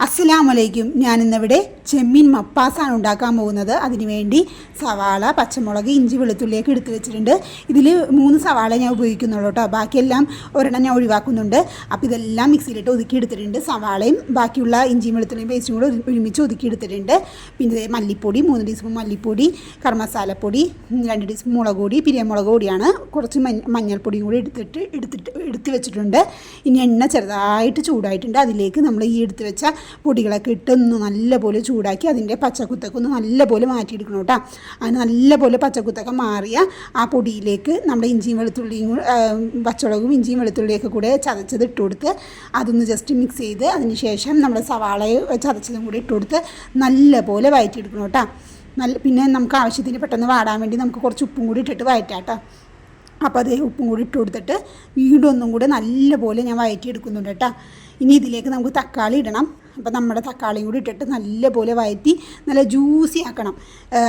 അസ്സലാമലൈക്കും. ഞാനിന്നിവിടെ ചെമ്മീൻ മപ്പാസാണ് ഉണ്ടാക്കാൻ പോകുന്നത്. അതിനുവേണ്ടി സവാള പച്ചമുളക് ഇഞ്ചി വെളുത്തുള്ളിയൊക്കെ എടുത്തു വെച്ചിട്ടുണ്ട്. ഇതിൽ മൂന്ന് സവാള ഞാൻ ഉപയോഗിക്കുന്നുള്ളൂ കേട്ടോ. ബാക്കിയെല്ലാം ഒരെണ്ണം ഞാൻ ഒഴിവാക്കുന്നുണ്ട്. അപ്പോൾ ഇതെല്ലാം മിക്സിയിലിട്ട് ഒതുക്കി എടുത്തിട്ടുണ്ട്. സവാളയും ബാക്കിയുള്ള ഇഞ്ചിയും വെളുത്തുള്ളിയും പേസ്റ്റും കൂടെ ഒരുമിച്ച് ഒതുക്കി എടുത്തിട്ടുണ്ട്. പിന്നെ മല്ലിപ്പൊടി മൂന്ന് ടീസ്പൂൺ മല്ലിപ്പൊടി കർമ്മസാലപ്പൊടി രണ്ട് ടീസ്പൂൺ മുളക് പൊടി പിരിയമുളക് പൊടിയാണ്. കുറച്ച് മഞ്ഞ മഞ്ഞൾപ്പൊടിയും കൂടി എടുത്തിട്ട് എടുത്തിട്ട് എടുത്ത് വെച്ചിട്ടുണ്ട്. ഇനി എണ്ണ ചെറുതായിട്ട് ചൂടായിട്ടുണ്ട്. അതിലേക്ക് നമ്മൾ ഈ എടുത്ത് വെച്ച പൊടികളൊക്കെ ഇട്ട് ഒന്ന് നല്ലപോലെ ചൂടാക്കി അതിന്റെ പച്ചക്കുത്തൊക്കെ ഒന്ന് നല്ലപോലെ മാറ്റിയെടുക്കണം കേട്ടോ. അതിന് നല്ലപോലെ പച്ചക്കുത്തൊക്കെ മാറിയ ആ പൊടിയിലേക്ക് നമ്മുടെ ഇഞ്ചിയും വെളുത്തുള്ളിയും പച്ചമുളകും ഇഞ്ചിയും വെളുത്തുള്ളിയൊക്കെ കൂടെ ചതച്ചത് ഇട്ട് കൊടുത്ത് അതൊന്ന് ജസ്റ്റ് മിക്സ് ചെയ്ത് അതിന് ശേഷം നമ്മൾ സവാളയും ചതച്ചതും കൂടി ഇട്ട് കൊടുത്ത് നല്ലപോലെ വഴറ്റിയെടുക്കണം കേട്ടോ. നല്ല പിന്നെ നമുക്ക് ആവശ്യത്തിന് പെട്ടെന്ന് വാടാൻ വേണ്ടി നമുക്ക് കുറച്ച് ഉപ്പും കൂടി ഇട്ടിട്ട് വഴറ്റാം കേട്ടോ. അപ്പോൾ അതേ ഉപ്പും കൂടി ഇട്ട് കൊടുത്തിട്ട് വീണ്ടും ഒന്നും കൂടെ നല്ലപോലെ ഞാൻ വഴറ്റി എടുക്കുന്നുണ്ട് കേട്ടോ. ഇനി ഇതിലേക്ക് നമുക്ക് തക്കാളി ഇടണം. അപ്പോൾ നമ്മുടെ തക്കാളിയും കൂടി ഇട്ടിട്ട് നല്ലപോലെ വഴറ്റി നല്ല ജ്യൂസി ആക്കണം.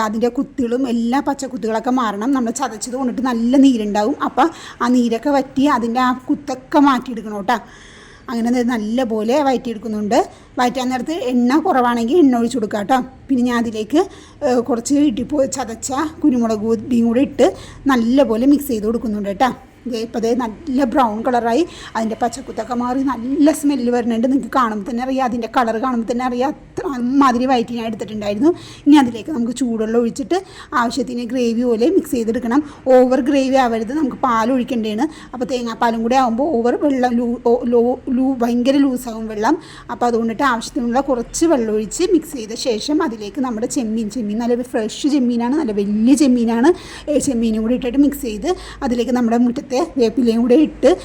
അതിന്റെ കുത്തുകളും എല്ലാ പച്ചക്കുത്തുകളൊക്കെ മാറണം. നമ്മൾ ചതച്ചത് കൊണ്ടിട്ട് നല്ല നീരുണ്ടാവും. അപ്പോൾ ആ നീരൊക്കെ വറ്റി അതിന്റെ ആ കുത്തൊക്കെ മാറ്റിയെടുക്കണം കേട്ടോ. അങ്ങനെ നല്ലപോലെ വയറ്റിയെടുക്കുന്നുണ്ട്. വയറ്റാൻ നേരത്ത് എണ്ണ കുറവാണെങ്കിൽ എണ്ണ ഒഴിച്ചു കൊടുക്കുക കേട്ടോ. പിന്നെ ഞാൻ അതിലേക്ക് കുറച്ച് ഇടിപ്പോ ചതച്ച കുരുമുളക് പൊടിയും കൂടെ ഇട്ട് നല്ലപോലെ മിക്സ് ചെയ്ത് കൊടുക്കുന്നുണ്ട് കേട്ടോ. ഇപ്പോൾ അതേ നല്ല ബ്രൗൺ കളറായി. അതിന്റെ പച്ചക്കുത്തൊക്കെ മാറി നല്ല സ്മെല്ല് വരുന്നുണ്ട്. നിങ്ങൾക്ക് കാണുമ്പോൾ തന്നെ അറിയാം. അതിന്റെ കളർ കാണുമ്പോൾ തന്നെ അറിയാം. അത്ര മാതിരി വയറ്റി ഞാൻ എടുത്തിട്ടുണ്ടായിരുന്നു. ഇനി അതിലേക്ക് നമുക്ക് ചൂടുള്ള ഒഴിച്ചിട്ട് ആവശ്യത്തിന് ഗ്രേവി പോലെ മിക്സ് ചെയ്തെടുക്കണം. ഓവർ ഗ്രേവി ആവരുത്. നമുക്ക് പാൽ ഒഴിക്കേണ്ടതാണ്. അപ്പോൾ തേങ്ങാപ്പാലും കൂടെ ആകുമ്പോൾ ഓവർ വെള്ളം ലൂ ലോ ലൂ ഭയങ്കര ലൂസാകും വെള്ളം. അപ്പോൾ അതുകൊണ്ടിട്ട് ആവശ്യത്തിനുള്ള കുറച്ച് വെള്ളം ഒഴിച്ച് മിക്സ് ചെയ്ത ശേഷം അതിലേക്ക് നമ്മുടെ ചെമ്മീൻ ചെമ്മീൻ നല്ല ഫ്രഷ് ചെമ്മീനാണ്. നല്ല വലിയ ചെമ്മീനാണ്. ചെമ്മീനും കൂടി ഇട്ടിട്ട് മിക്സ് ചെയ്ത് അതിലേക്ക് നമ്മുടെ മുറ്റത്തെ വേപ്പിലയും കൂടെ ഇട്ട്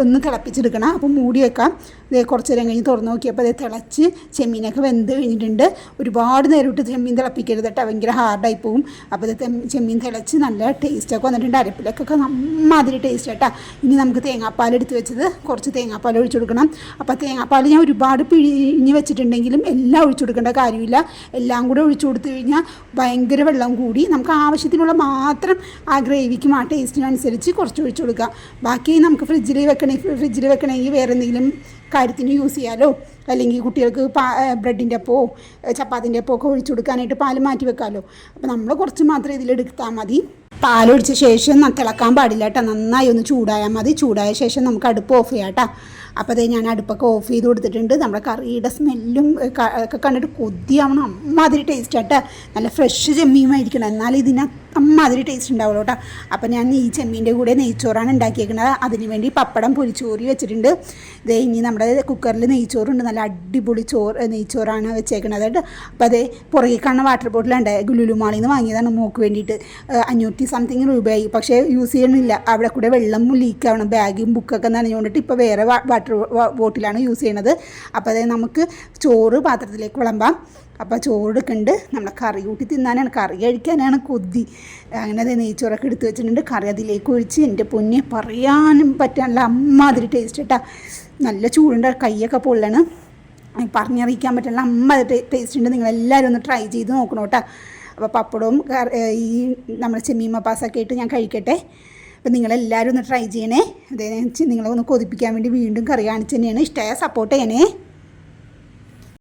ഒന്ന് തിളപ്പിച്ചെടുക്കണം. അപ്പോൾ മൂടി വെക്കാം. ഇതേ കുറച്ച് നേരം കഴിഞ്ഞ് തുറന്ന് നോക്കിയപ്പോൾ അതേ തിളച്ച് ചെമ്മീനൊക്കെ വെന്ത് കഴിഞ്ഞിട്ടുണ്ട്. ഒരുപാട് നേരം ഇട്ട് ചെമ്മീൻ തിളപ്പിക്കരുത് കേട്ടോ. ഭയങ്കര ഹാർഡായി പോകും അപ്പോൾ ഇത് തെം- ചെമ്മീൻ തിളച്ച് നല്ല ടേസ്റ്റൊക്കെ വന്നിട്ടുണ്ട്. അരപ്പിലൊക്കെ നമ്മാതിരി ടേസ്റ്റ് കേട്ടോ ഇനി നമുക്ക് തേങ്ങാപ്പാൽ എടുത്ത് വെച്ചത് കുറച്ച് തേങ്ങാപ്പാൽ ഒഴിച്ചു കൊടുക്കണം. അപ്പോൾ തേങ്ങാപ്പാൽ ഞാൻ ഒരുപാട് പിഴിഞ്ഞ് വെച്ചിട്ടുണ്ടെങ്കിലും എല്ലാം ഒഴിച്ചു കൊടുക്കേണ്ട കാര്യമില്ല. എല്ലാം കൂടെ ഒഴിച്ചു കൊടുത്തു കഴിഞ്ഞാൽ ഭയങ്കര വെള്ളം കൂടി. നമുക്ക് ആവശ്യത്തിനുള്ള മാത്രം ആ ഗ്രേവിക്കും ആ ടേസ്റ്റിനനുസരിച്ച് കുറച്ച് ഒഴിച്ചു കൊടുക്കുക. ബാക്കി നമുക്ക് ഫ്രിഡ്ജിൽ വെക്കണമെങ്കിൽ ഫ്രിഡ്ജിൽ വെക്കണമെങ്കിൽ വേറെ എന്തെങ്കിലും കാര്യത്തിന് യൂസ് ചെയ്യാലോ? അല്ലെങ്കിൽ കുട്ടികൾക്ക് പാ ബ്രെഡിന്റെ അപ്പോ ചപ്പാത്തിന്റെ അപ്പോ ഒക്കെ ഒഴിച്ചു കൊടുക്കാനായിട്ട് പാൽ മാറ്റി വെക്കാമല്ലോ അപ്പോൾ നമ്മൾ കുറച്ച് മാത്രം ഇതിലെടുത്താൽ മതി. പാലൊഴിച്ച ശേഷം തിളക്കാൻ പാടില്ല കേട്ടോ. നന്നായി ഒന്ന് ചൂടായാൽ മതി. ചൂടായ ശേഷം നമുക്ക് അടുപ്പ് ഓഫ് ചെയ്യാം കേട്ടോ. അപ്പോൾ അതേ ഞാൻ അടുപ്പൊക്കെ ഓഫ് ചെയ്ത് കൊടുത്തിട്ടുണ്ട്. നമ്മുടെ കറിയുടെ സ്മെല്ലും ഒക്കെ കണ്ടിട്ട് കൊതിയാവണം. അമ്മാതിരി ടേസ്റ്റ് കേട്ടോ. നല്ല ഫ്രഷ് ചെമ്മീമായിരിക്കണം എന്നാൽ ഇതിന് അമ്മാതിരി ടേസ്റ്റ് ഉണ്ടാവുള്ളൂ കേട്ടോ അപ്പോൾ ഞാൻ ഈ ചെമ്മീന്റെ കൂടെ നെയ്ച്ചോറാണ് ഉണ്ടാക്കിയേക്കുന്നത് അതിന് വേണ്ടി പപ്പടം പൊരിച്ചോറി വെച്ചിട്ടുണ്ട്. ഇതേ ഇനി നമ്മുടെ കുക്കറിൽ നെയ്ച്ചോറുണ്ട്. നല്ല അടിപൊളി ചോറ് നെയ്ച്ചോറാണ് വെച്ചേക്കുന്നത് കേട്ടോ അപ്പോൾ അതേ പുറകെ കാണുന്ന വാട്ടർ ബോട്ടിലുണ്ട് ഗുലുലുമാളിൽ നിന്ന് വാങ്ങിയതാണ് മോക്ക് വേണ്ടിയിട്ട്. അഞ്ഞൂറ്റി സംതിങ് രൂപയായി. പക്ഷേ യൂസ് ചെയ്യണില്ല അവിടെ കൂടെ വെള്ളം ലീക്ക് ആവണം. ബാഗും ബുക്കൊക്കെ നനഞ്ഞുകൊണ്ടിട്ട് ഇപ്പോൾ വേറെ വാട്ടർ ബോട്ടിലാണ് യൂസ് ചെയ്യണത്. അപ്പോൾ അതേ നമുക്ക് ചോറ് പാത്രത്തിലേക്ക് വിളമ്പാം. അപ്പോൾ ചോറ് എടുക്കുന്നുണ്ട് നമ്മളെ കറി കൂട്ടി തിന്നാനാണ്. കറി കഴിക്കാനാണ് കൊതി. അങ്ങനെ അത് നെയ്ച്ചോറൊക്കെ എടുത്ത് വെച്ചിട്ടുണ്ട്. കറി അതിലേക്ക് ഒഴിച്ച് എന്റെ പൊന്നെ പറയാനും പറ്റാനുള്ള അമ്മാതിരി ടേസ്റ്റ് കേട്ടാ നല്ല ചൂടുണ്ട്. കൈയൊക്കെ പൊള്ളണം. പറഞ്ഞറിയിക്കാൻ പറ്റുന്ന അമ്മ ടേസ്റ്റ് ഉണ്ട്. നിങ്ങളെല്ലാവരും ഒന്ന് ട്രൈ ചെയ്ത് നോക്കണം കേട്ടോ അപ്പോൾ പപ്പടവും ഈ നമ്മുടെ ചെമ്മീൻ മപ്പാസൊക്കെ ഇട്ട് ഞാൻ കഴിക്കട്ടെ. അപ്പോൾ നിങ്ങളെല്ലാവരും ഒന്ന് ട്രൈ ചെയ്യണേ. അതേ നിങ്ങളെ ഒന്ന് കൊതിപ്പിക്കാൻ വേണ്ടി വീണ്ടും കറി കാണിച്ച് തന്നെയാണ്. ഇഷ്ടമായ സപ്പോർട്ട് ചെയ്യണേ.